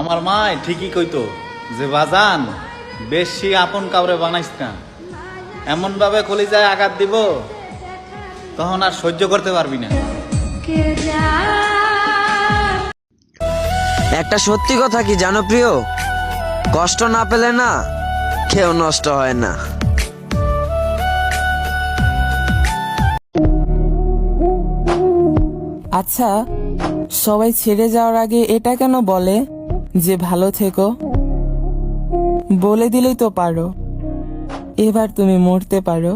আমার মায় ঠিকই কইতো যে বাজান বেশি আপন কাউরে বানাইস না। এমন ভাবে কলিজায় আঘাত দিব তখন আর সহ্য করতে পারবি না। একটা সত্যি কথা কি জানো প্রিয়? কষ্ট না পেলে না কেউ নষ্ট হয় না। আচ্ছা সবাই ছেড়ে যাওয়ার আগে এটা কেন বলে? যে ভালো থেকো। বলে দিলেই তো পারো। এবার তুমি মরতে পারো।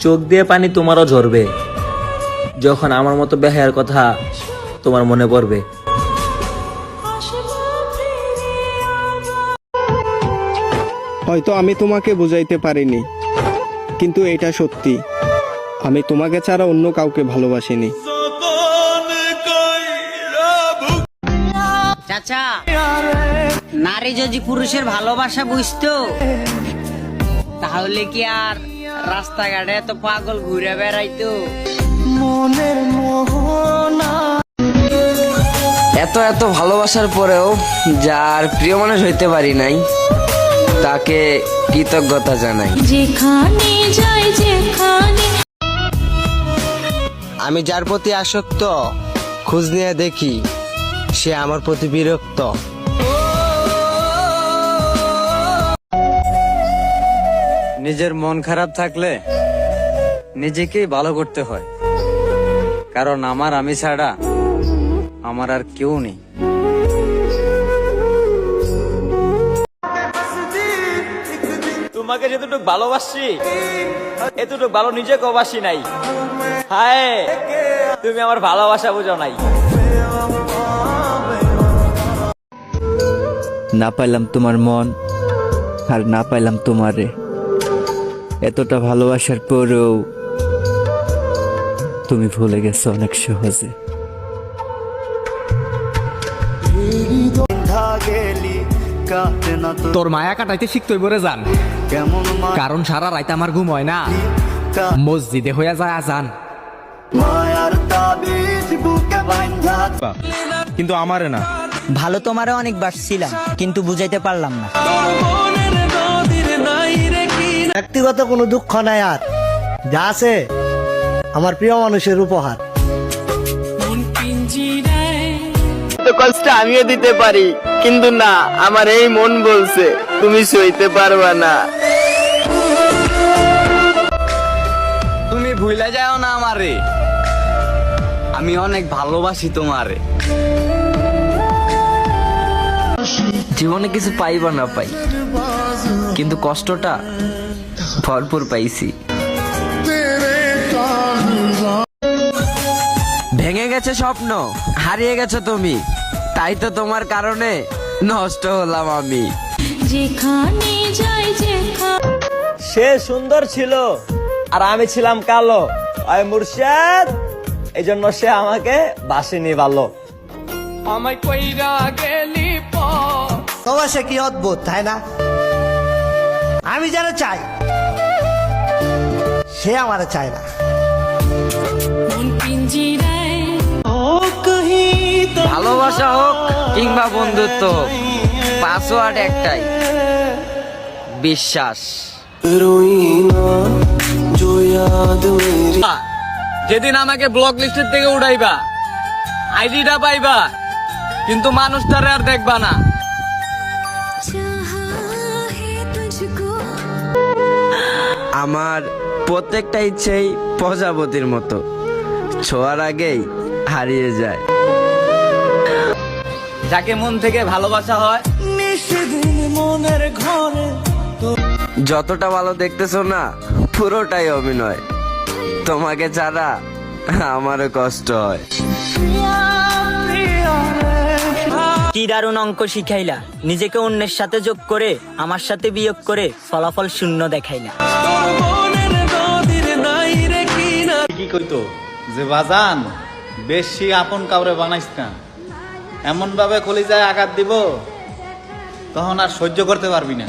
চোখ দিয়ে পানি তোমারও ঝরবে। যখন আমার মতো বেহায়ার কথা তোমার মনে পড়বে। হয়তো আমি তোমাকে বুঝাইতে পারিনি কিন্তু এটা সত্যি। আমি তোমাকে ছাড়া অন্য কাউকে ভালোবাসিনি। চাচা নারী যদি পুরুষের ভালোবাসা বুঝতো তাহলে কি আর রাস্তাঘাটে এত পাগল ঘুরে বেড়াইতো? মনের এত এত ভালোবাসার পরেও যার প্রিয় মানুষ হইতে পারি নাই তাকে কৃতজ্ঞতা জানাই। যেখানে যাই যেখানে আমি যার প্রতি আসক্ত, খোঁজ নিয়ে দেখি সে আমার প্রতি বিরক্ত। নিজের মন খারাপ থাকলে নিজেকেই ভালো করতে হয়। কারণ আমার আমি ছাড়া আমার আর কেউ নেই। তোমাকে যেতটুক ভালোবাসি এতটুক ভালো নিজেকে বাসি নাই। হায় তুমি আমার ভালোবাসা বুঝো নাই। না পাইলাম তোমার মন আর না পাইলাম তোমারে। এতটা ভালোবাসার পরেও তুমি ভুলে গেছো অনেক সহজে। তোর মায়া কাটাইতে শিখতই বলে যান কারণ সারা রাইতে আমার ঘুম হয় না। মসজিদে হইয়া যায় আজান। কিন্তু আমারে না। ভালো তোমারে অনেক বাসছিলাম কিন্তু বুঝাইতে পারলাম না। ব্যক্তিগত কোনো দুঃখ নাই আর। যা আছে আমার প্রিয় মানুষের উপহার। তো কষ্ট আমিও দিতে পারি কিন্তু না আমার এই মন বলছে তুমি সইতে পারবা না। আমারে আমি অনেক ভালোবাসি তোমারে। জীবনে কিছু পাই বা না পাই কিন্তু কষ্টটা ভরপুর পাইছি। ভেঙে গেছে স্বপ্ন হারিয়ে গেছো তুমি তাই তো তোমার কারণে নষ্ট হলাম আমি। যেখানে যাই যেখানে সে সুন্দর ছিল আর আমি ছিলাম কালো। আয় মুর্শিদ। এই জন্য সে আমাকে বাসিনি ভালো আমায় কইরা গেলি সে কি অদ্ভুত তাই না? আমি যারা চাই সে আমার চায় না। ভালোবাসা হোক কিংবা বন্ধুত্ব হোক পাসওয়ার্ড একটাই বিশ্বাস। যেদিন আমাকে ব্লক লিস্টের থেকে উঠাইবা আইডিটা পাইবা কিন্তু মানুষটারে আর দেখবা না। আমার প্রত্যেকটা ইচ্ছেই প্রজাপতির মতো। ছোঁয়ার আগেই হারিয়ে যায়। যাকে মন থেকে ভালোবাসা হয়। যতটা ভালো দেখতেছো না পুরোটাই অভিনয়। তোমাকে ছাড়া আমারও কষ্ট হয়। কি দারুণ অঙ্ক শিখাইলা। নিজেকে অন্যের সাথে যোগ করে আমার সাথে বিয়োগ করে ফলাফল শূন্য দেখাইলা। কি কইতো? যে বাজান বেশি আপন কাউরে বানাইস না। এমন ভাবে কলিজায় আঘাত দিব তখন আর সহ্য করতে পারবি না।